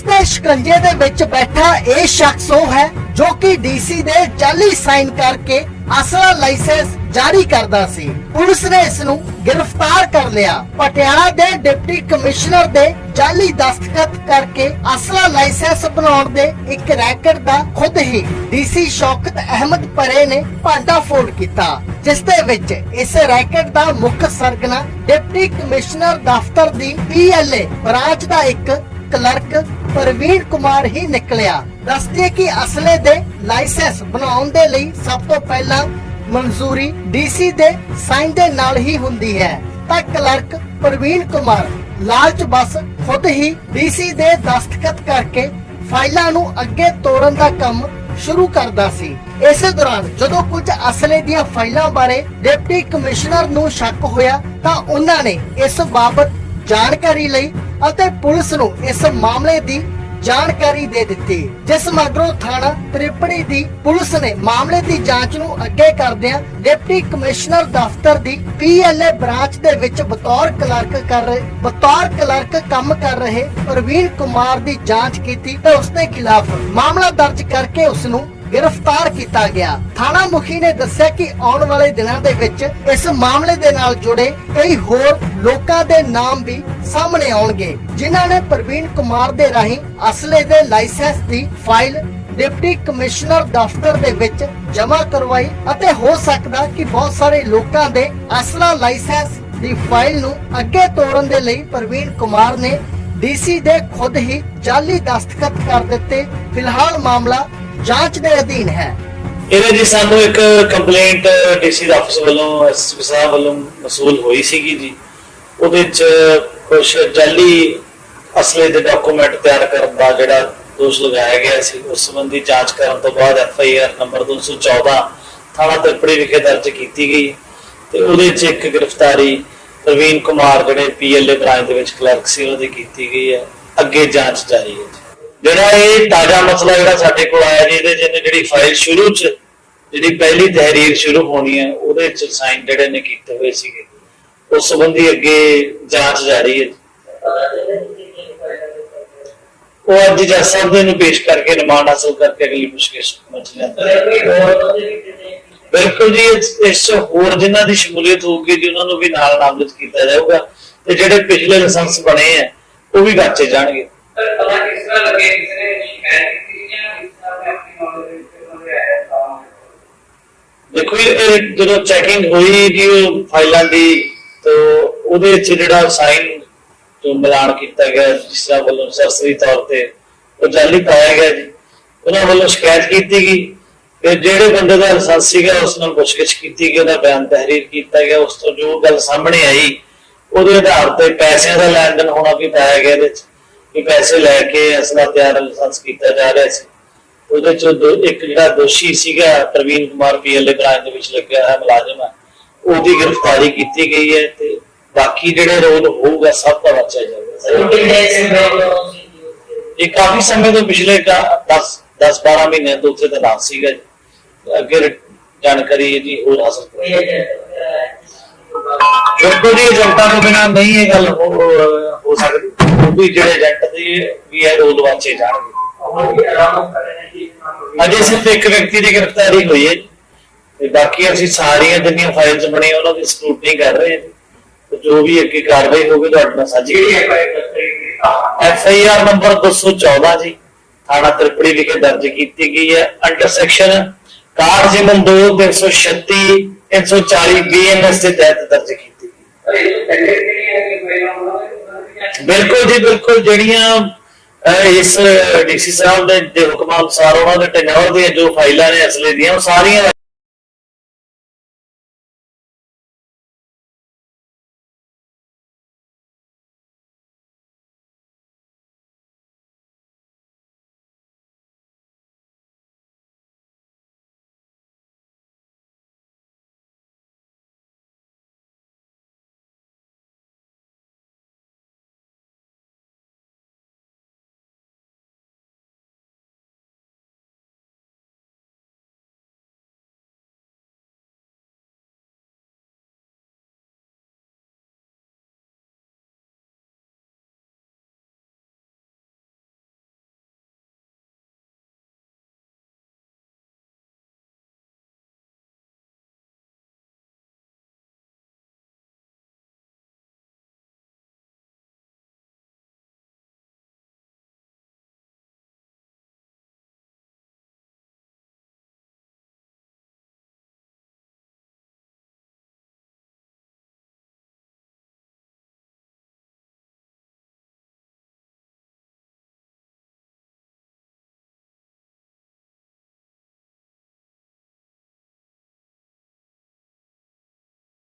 Police ਦੇ ਸ਼ਿਕੰਜੇ ਦੇ ਵਿੱਚ ਬੈਠਾ ਇਹ ਸ਼ਖਸ ਉਹ ਹੈ ਜੋ ਕਿ ਡੀਸੀ ਦੇ ਜਾਲੀ ਸਾਈਨ ਕਰਕੇ ਅਸਲਾ ਲਾਇਸੈਂਸ ਜਾਰੀ ਕਰਦਾ ਸੀ। ਪੁਲਿਸ ਨੇ ਇਸ ਨੂੰ ਗ੍ਰਿਫਤਾਰ ਕਰ ਲਿਆ। ਪਟਿਆਲਾ ਦੇ ਡਿਪਟੀ ਕਮਿਸ਼ਨਰ ਦੇ ਜਾਲੀ ਦਸਤਖਤ ਕਰਕੇ ਅਸਲਾ ਲਾਇਸੈਂਸ ਬਣਾਉਣ ਦੇ ਇੱਕ ਰੈਕਟ ਦਾ ਖੁਦ ਹੀ ਡੀਸੀ ਸ਼ੌਕਤ ਅਹਿਮਦ ਪਰੇ ਨੇ ਭਾਂਡਾ ਭਾਂਡਾਫੋੜ ਕੀਤਾ, ਜਿਸ ਦੇ ਵਿੱਚ ਇਸ ਰੈਕਟ ਦਾ ਮੁੱਖ ਸਰਗਨਾ ਡਿਪਟੀ ਕਮਿਸ਼ਨਰ ਦਫ਼ਤਰ ਦੀ ਪੀਐਲਏ ਬ੍ਰਾਂਚ ਦਾ ਇੱਕ ਕਲਰਕ ਪ੍ਰਵੀਨ ਕੁਮਾਰ ਹੀ ਨਿਕਲਿਆ। ਦੱਸਦੇ ਕਿ ਅਸਲੇ ਦੇ ਲਾਇਸੈਂਸ ਬਣਾਉਣ ਦੇ ਲਈ ਸਭ ਤੋਂ ਪਹਿਲਾਂ ਮਨਜ਼ੂਰੀ ਡੀਸੀ ਦੇ ਸਾਈਨ ਦੇ ਨਾਲ ਹੀ ਹੁੰਦੀ ਹੈ। ਤਾਂ ਕਲਰਕ ਪ੍ਰਵੀਨ ਕੁਮਾਰ ਲਾਲਚ ਬਸ ਖੁਦ ਹੀ ਡੀਸੀ ਦੇ ਦਸਤਖਤ ਕਰਕੇ ਫਾਈਲਾਂ ਨੂੰ ਅੱਗੇ ਤੋਰਨ ਦਾ ਕੰਮ ਸ਼ੁਰੂ ਕਰਦਾ ਸੀ। ਇਸੇ ਦੌਰਾਨ ਜਦੋਂ ਕੁਝ ਅਸਲੇ ਦੀਆਂ ਫਾਈਲਾਂ ਬਾਰੇ ਡਿਪਟੀ ਕਮਿਸ਼ਨਰ ਨੂੰ ਸ਼ੱਕ ਹੋਇਆ ਤਾਂ ਉਹਨਾਂ ਨੇ ਇਸ ਬਾਬਤ ਜਾਣਕਾਰੀ ਲਈ ਅਤੇ ਪੁਲਿਸ ਨੂੰ ਇਸ ਮਾਮਲੇ ਦੀ ਜਾਣਕਾਰੀ ਦੇ ਦਿੱਤੀ। ਜਿਸ ਮਗਰੋਂ ਥਾਣਾ ਤ੍ਰਿਪੜੀ ਦੀ ਪੁਲਿਸ ਨੇ ਮਾਮਲੇ ਦੀ ਜਾਂਚ ਨੂੰ ਅੱਗੇ ਕਰਦਿਆਂ ਡਿਪਟੀ ਕਮਿਸ਼ਨਰ ਦਫ਼ਤਰ ਦੀ ਪੀਐਲਏ ਬ੍ਰਾਂਚ ਦੇ ਵਿੱਚ ਬਤੌਰ ਕਲਰਕ ਕਰ ਰਹੇ ਬਤੌਰ ਕਲਰਕ ਕੰਮ ਕਰ ਰਹੇ ਪ੍ਰਵੀਨ ਕੁਮਾਰ ਦੀ ਜਾਂਚ ਕੀਤੀ ਤੇ ਉਸ ਦੇ ਖਿਲਾਫ ਮਾਮਲਾ ਦਰਜ ਕਰਕੇ ਉਸ ਨੂੰ ਗ੍ਰਿਫਤਾਰ ਕੀਤਾ ਗਿਆ। ਥਾਣਾ ਮੁਖੀ ਨੇ ਦੱਸਿਆ ਕਿ ਆਉਣ ਵਾਲੇ ਦਿਨਾਂ ਦੇ ਵਿੱਚ ਇਸ ਮਾਮਲੇ ਦੇ ਨਾਲ ਜੁੜੇ ਕਈ ਹੋਰ ਲੋਕਾਂ ਦੇ ਨਾਮ ਵੀ ਸਾਹਮਣੇ ਆਉਣਗੇ, ਜਿਨ੍ਹਾਂ ਨੇ ਪ੍ਰਵੀਨ ਕੁਮਾਰ ਦੇ ਰਾਹੀਂ ਅਸਲੇ ਦੇ ਲਾਇਸੈਂਸ ਦੀ ਫਾਈਲ, ਡਿਪਟੀ ਕਮਿਸ਼ਨਰ ਦਫ਼ਤਰ ਦੇ ਵਿੱਚ ਜਮ੍ਹਾਂ ਕਰਵਾਈ ਅਤੇ ਹੋ ਸਕਦਾ ਕਿ ਬਹੁਤ ਸਾਰੇ ਲੋਕਾਂ ਦੇ ਅਸਲਾ ਲਾਇਸੈਂਸ ਦੀ ਫਾਈਲ ਨੂੰ ਅੱਗੇ ਤੋਰਨ ਦੇ ਲਈ ਪ੍ਰਵੀਨ ਕੁਮਾਰ ਨੇ ਡੀਸੀ ਦੇ ਖੁਦ ਹੀ ਜਾਲੀ ਦਸਤਖਤ ਕਰ ਦਿੱਤੇ। ਫਿਲਹਾਲ ਮਾਮਲਾ ਜਾਂਚ ਦੇ ਅਧੀਨ ਹੈ। ਇਹਦੇ ਜੀ ਸਾਨੂੰ ਇੱਕ ਕੰਪਲੇਂਟ ਡੀਸੀ ਦਾ ਆਫਿਸ ਵੱਲੋਂ ਐਸਪੀ ਸਾਹਿਬ ਵੱਲੋਂ ਮਸੂਲ ਹੋਈ ਸੀਗੀ ਜੀ। ਉਹਦੇ ਚ ਕੁਝ ਜਾਲੀ ਅਸਲੇ ਦੇ ਡਾਕੂਮੈਂਟ ਤਿਆਰ ਕਰਨ ਦਾ ਜਿਹੜਾ ਦੋਸ਼ ਲਗਾਇਆ ਗਿਆ ਸੀ, ਉਸ ਸੰਬੰਧੀ ਜਾਂਚ ਕਰਨ ਤੋਂ ਬਾਅਦ ਐਫ ਆਈ ਆਰ ਨੰਬਰ 214 ਥਾਣਾ ਤਿਰਪੜੀ ਵਿਖੇ ਦਰਜ ਕੀਤੀ ਗਈ। ਤੇ ਉਹਦੇ ਚ ਇੱਕ ਗ੍ਰਿਫਤਾਰੀ ਪ੍ਰਵੀਨ ਕੁਮਾਰ, ਜਿਹੜੇ ਪੀਐਲਏ ਬ੍ਰਾਂਚ ਦੇ ਵਿੱਚ ਕਲਰਕ ਸੀ, ਉਹਦੀ ਕੀਤੀ ਗਈ ਹੈ। ਅੱਗੇ ਜਾਂਚ ਜਾਰੀ ਹੈ ਜਿਹੜਾ ਇਹ ਤਾਜ਼ਾ ਮਸਲਾ ਜਿਹੜਾ ਸਾਡੇ ਕੋਲ ਆਇਆ ਜੀ, ਇਹਦੇ ਜਿਹਨੇ ਜਿਹੜੀ ਫਾਈਲ ਸ਼ੁਰੂ ਚ, ਜਿਹੜੀ ਪਹਿਲੀ ਤਹਿਰੀਰ ਸ਼ੁਰੂ ਹੋਣੀ ਹੈ, ਉਹਦੇ ਚ ਸਾਈਨ ਜਿਹੜੇ ਨੇ ਕੀਤੇ ਹੋਏ ਸੀਗੇ। ਉਸ ਸੰਬੰਧੀ ਅੱਗੇ ਜਾਂਚ ਜਾਰੀ ਹੈ ਉਹ ਅੱਜ ਜੱਜ ਸਾਹਿਬ ਦੇ ਨੂੰ ਪੇਸ਼ ਕਰਕੇ ਰਿਮਾਂਡ ਹਾਸਲ ਕਰਕੇ ਅਗਲੀ ਪੁੱਛਗਿੱਛ ਵਿੱਚ ਬਿਲਕੁਲ ਜੀ, ਇਸ- 'ਚ ਹੋਰ ਜਿਨ੍ਹਾਂ ਦੀ ਸ਼ਮੂਲੀਅਤ ਹੋਊਗੀ ਜੀ, ਉਹਨਾਂ ਨੂੰ ਵੀ ਨਾਲ ਨਾਮਜ਼ਦ ਕੀਤਾ ਜਾਊਗਾ ਤੇ ਜਿਹੜੇ ਪਿਛਲੇ ਲਾਇਸੈਂਸ ਬਣੇ ਆ, ਉਹ ਵੀ ਗਾਚੇ ਜਾਣਗੇ। ਸਰ ਪਤਾ ਕਿਸ ਤਰ੍ਹਾਂ ਲੱਗੇ ਕਿਸੇ ਨੇ ਸ਼ਿਕਾਇਤ ਕੀਤੀ ਜਾਂ ਇਸ ਤਰ੍ਹਾਂ ਦੇ ਆਪਣੀ ਨੌਲੇਜ ਵਿੱਚ ਬੰਦੇ ਆਇਆ ਤਾਂ ਦੇਖੋ ਇਹ ਜਦੋਂ ਚੈਕਿੰਗ ਹੋਈ ਜੀ, ਉਹ ਫਾਈਲਾਂ ਦੀ, ਤੇ ਉਹਦੇ ਵਿੱਚ ਜਿਹੜਾ ਸਾਈਨ ਜੋ ਮਿਲਾਨ ਕੀਤਾ ਗਿਆ, ਜਿਸ ਤਰ੍ਹਾਂ ਵੱਲੋਂ ਸਰਸਰੀ ਤੌਰ ਤੇ ਉਹ ਜਾਲੀ ਪਾਇਆ ਗਿਆ ਜੀ, ਉਹਨਾਂ ਵੱਲੋਂ ਸ਼ਿਕਾਇਤ ਕੀਤੀ ਗਈ। ਕਿ ਜਿਹੜੇ ਬੰਦੇ ਦਾ ਲਾਇਸੈਂਸ ਸੀਗਾ, ਉਸ ਨਾਲ ਪੁੱਛਗਿੱਛ ਕੀਤੀ ਗਈ, ਉਹਦਾ ਬਿਆਨ ਤਹਿਰੀਰ ਕੀਤਾ ਗਿਆ। ਉਸ ਤੋਂ ਜੋ ਗੱਲ ਸਾਹਮਣੇ ਆਈ, ਉਹਦੇ ਆਧਾਰ ਤੇ ਪੈਸਿਆਂ ਦਾ ਲੈਣ ਦੇਣ ਹੋਣਾ ਵੀ ਪਾਇਆ ਗਿਆ ਇਹਦੇ ਵਿੱਚ। ਕਿ ਪੈਸੇ ਲੈ ਕੇ ਅਸਲਾ ਤਿਆਰ ਲਾਇਸੈਂਸ ਕੀਤਾ ਜਾ ਰਿਹਾ ਸੀ। ਉਹਦੇ ਚ ਇੱਕ ਜਿਹੜਾ ਦੋਸ਼ੀ ਸੀਗਾ ਪ੍ਰਵੀਨ ਕੁਮਾਰ ਪੀਐਲਏ ਬ੍ਰਾਂਚ ਦੇ ਵਿੱਚ ਲੱਗਿਆ ਹੈ ਮੁਲਾਜ਼ਮ ਹੈ ਉਹਦੀ ਗ੍ਰਿਫਤਾਰੀ ਕੀਤੀ ਗਈ ਹੈ ਤੇ ਬਾਕੀ ਜਿਹੜੇ ਰੋਲ ਹੋਊਗਾ ਸਭ ਦਾ ਬੱਚਾ ਜਾਊਗਾ। ਇਹ ਕਾਫੀ ਸਮੇਂ ਤੋਂ ਪਿਛਲੇ 10 10 12 ਮਹੀਨੇ ਤੋਂ ਉੱਥੇ ਦਾ ਨਾਮ ਸੀਗਾ ਅੱਗੇ ਜਾਣਕਾਰੀ ਇਹਦੀ ਹੋਰ ਹਾਸਲ ਕਰਾਂਗੇ। ਬਿਲਕੁਲ ਜੀ, ਏਜੰਟਾਂ ਤੋਂ ਬਿਨਾਂ ਨਹੀਂ ਇਹ ਗੱਲ ਹੋ ਹੋ ਸਕਦੀ। ਉਹ ਜਿਹੜੇ ਏਜੰਟ ਦੀ ਵੀ ਹੈ ਰੋਲ ਵਾਚੇ ਜਾਣਗੇ ਅਜੇ ਸਿਰਫ ਇੱਕ ਵਿਅਕਤੀ ਦੀ ਗ੍ਰਿਫਤਾਰੀ ਹੋਈ ਹੈ ਤੇ ਬਾਕੀ ਅਸੀਂ ਸਾਰੀਆਂ ਜਿੰਨੀਆਂ ਫਾਈਲਸ ਬਣੀਆਂ ਉਹਨਾਂ ਦੀ ਸਕਰੂਟਨੀ ਕਰ ਰਹੇ ਹਾਂ ਤੇ ਜੋ ਵੀ ਅੱਗੇ ਕਾਰਵਾਈ ਹੋਵੇ ਤੁਹਾਡੇ ਨਾਲ ਸਾਂਝੀ ਐਫ ਆਈ ਆਰ ਨੰਬਰ 214 ਜੀ, ਥਾਣਾ ਤ੍ਰਿਪੜੀ ਵਿਖੇ ਦਰਜ ਕੀਤੀ ਗਈ ਹੈ। ਅੰਡਰ ਸੈਕਸ਼ਨ 61 ਜਿਮਨ 2 336 340 ਬੀਐਨਐਸ ਦੇ ਤਹਿਤ ਦਰਜ ਕੀਤੀ ਬਿਲਕੁਲ ਜੀ ਬਿਲਕੁਲ ਜਿਹੜੀਆਂ ਅਹ, ਇਸ ਡੀਸੀ ਸਾਹਿਬ ਦੇ ਦੇ ਹੁਕਮਾਂ ਅਨੁਸਾਰ ਉਹਨਾਂ ਦੇ ਟੈਨੋਰ ਦੀਆਂ ਜੋ ਫਾਈਲਾਂ ਨੇ ਅਸਲੇ ਦੀਆਂ ਉਹ ਸਾਰੀਆਂ